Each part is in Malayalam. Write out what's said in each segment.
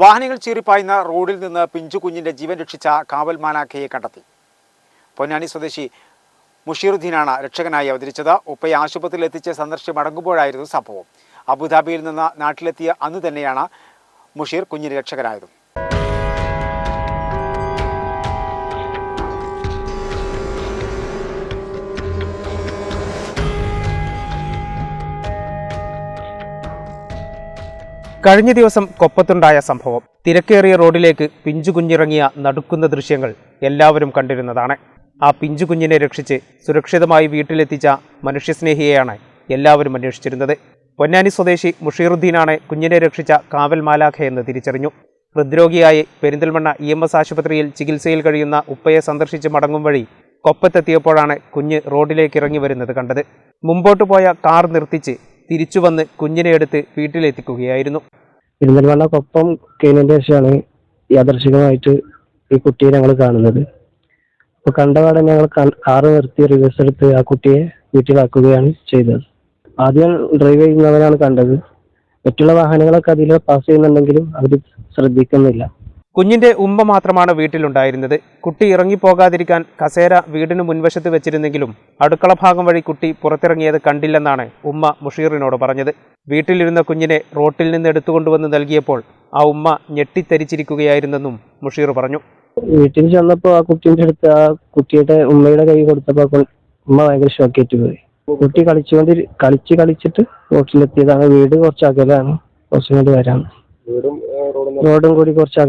വാഹനങ്ങൾ ചീറിപ്പായുന്ന റോഡിൽ നിന്ന് പിഞ്ചു കുഞ്ഞിന്റെ ജീവൻ രക്ഷിച്ച കാവൽ കണ്ടെത്തി. പൊന്നാനി സ്വദേശി മുഷീറുദ്ദീനാണ് രക്ഷകനായി അവതരിച്ചത്. ഉപ്പയെ ആശുപത്രിയിൽ എത്തിച്ച് സന്ദർശിച്ച് മടങ്ങുമ്പോഴായിരുന്നു സംഭവം. അബുദാബിയിൽ നിന്ന് നാട്ടിലെത്തിയ അന്ന് തന്നെയാണ് മുഷീർ കുഞ്ഞിന് രക്ഷകനായത്. കഴിഞ്ഞ ദിവസം കൊപ്പത്തുണ്ടായ സംഭവം. തിരക്കേറിയ റോഡിലേക്ക് പിഞ്ചുകുഞ്ഞിറങ്ങിയ നടുക്കുന്ന ദൃശ്യങ്ങൾ എല്ലാവരും കണ്ടിരുന്നതാണ്. ആ പിഞ്ചുകുഞ്ഞിനെ രക്ഷിച്ച് സുരക്ഷിതമായി വീട്ടിലെത്തിച്ച മനുഷ്യസ്നേഹിയെയാണ് എല്ലാവരും അന്വേഷിച്ചിരുന്നത്. പൊന്നാനി സ്വദേശി മുഷീറുദ്ദീനാണ് കുഞ്ഞിനെ രക്ഷിച്ച കാവൽ മാലാഖ എന്ന് തിരിച്ചറിഞ്ഞു. ഹൃദ്രോഗിയായി പെരിന്തൽമണ്ണ ഇ എം എസ് ആശുപത്രിയിൽ ചികിത്സയിൽ കഴിയുന്ന ഉപ്പയെ സന്ദർശിച്ച് മടങ്ങും വഴി കൊപ്പത്തെത്തിയപ്പോഴാണ് കുഞ്ഞ് റോഡിലേക്ക് ഇറങ്ങി വരുന്നത് കണ്ടത്. മുമ്പോട്ട് പോയ കാർ നിർത്തിച്ച് തിരിച്ചു വന്ന് കുഞ്ഞിനെ എടുത്ത് വീട്ടിലെത്തിക്കുകയായിരുന്നു. പെരിന്തൽമണ്ണക്കൊപ്പം കഴിഞ്ഞതിന് ശേഷമാണ് യാദർശികമായിട്ട് ഈ കുട്ടിയെ ഞങ്ങൾ കാണുന്നത്. അപ്പൊ കണ്ടപാടെ ഞങ്ങൾ കാറ് നിർത്തി റിവേഴ്സ് എടുത്ത് ആ കുട്ടിയെ വീട്ടിലാക്കുകയാണ് ചെയ്തത്. ആദ്യം ഡ്രൈവ് ചെയ്യുന്നവനാണ് കണ്ടത്. മറ്റുള്ള വാഹനങ്ങളൊക്കെ അതിൽ പാസ് ചെയ്യുന്നുണ്ടെങ്കിലും അവർ ശ്രദ്ധിക്കുന്നില്ല. കുഞ്ഞിന്റെ ഉമ്മ മാത്രമാണ് വീട്ടിലുണ്ടായിരുന്നത്. കുട്ടി ഇറങ്ങിപ്പോകാതിരിക്കാൻ കസേര വീടിന് മുൻവശത്ത് വെച്ചിരുന്നെങ്കിലും അടുക്കള ഭാഗം വഴി കുട്ടി പുറത്തിറങ്ങിയത് കണ്ടില്ലെന്നാണ് ഉമ്മ മുഷീറിനോട് പറഞ്ഞത്. വീട്ടിലിരുന്ന കുഞ്ഞിനെ റോട്ടിൽ നിന്ന് എടുത്തുകൊണ്ടുവന്ന് നൽകിയപ്പോൾ ആ ഉമ്മ ഞെട്ടിത്തരിച്ചിരിക്കുകയായിരുന്നെന്നും മുഷീർ പറഞ്ഞു. വീട്ടിൽ ചെന്നപ്പോൾ ആ കുട്ടീന്റെ അടുത്ത് ആ കുട്ടിയുടെ ഉമ്മയുടെ കൈ കൊടുത്തപ്പോൾ ഉമ്മ ഭയങ്കര ഷോക്കേറ്റ് പോയി. കുട്ടി കളിച്ചുകൊണ്ട് കളിച്ച് കളിച്ചിട്ട് റോട്ടിലെത്തിയതാണ്. വീട് കുറച്ച് അകലാണ്. കുറച്ചും കൂടി വരാൻ റോഡും കൂടി കുറച്ച്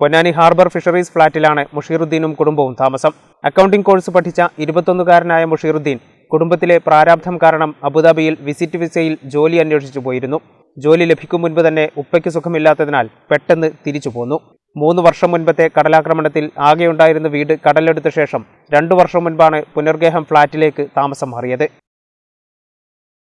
പൊന്നാനി ഹാർബർ ഫിഷറീസ് ഫ്ളാറ്റിലാണ് മുഷീറുദ്ദീനും കുടുംബവും താമസം. അക്കൗണ്ടിംഗ് കോഴ്സ് പഠിച്ച ഇരുപത്തൊന്നുകാരനായ മുഷീറുദ്ദീൻ കുടുംബത്തിലെ പ്രാരാബ്ധം കാരണം അബുദാബിയിൽ വിസിറ്റ് വിസയിൽ ജോലി അന്വേഷിച്ചു പോയിരുന്നു. ജോലി ലഭിക്കും മുൻപ് തന്നെ ഉപ്പയ്ക്ക് സുഖമില്ലാത്തതിനാൽ പെട്ടെന്ന് തിരിച്ചു പോന്നു. മൂന്ന് വർഷം മുൻപത്തെ കടലാക്രമണത്തിൽ ആകെയുണ്ടായിരുന്ന വീട് കടലെടുത്ത ശേഷം രണ്ടു വർഷം മുൻപാണ് പുനർഗേഹം ഫ്ളാറ്റിലേക്ക് താമസം മാറിയത്.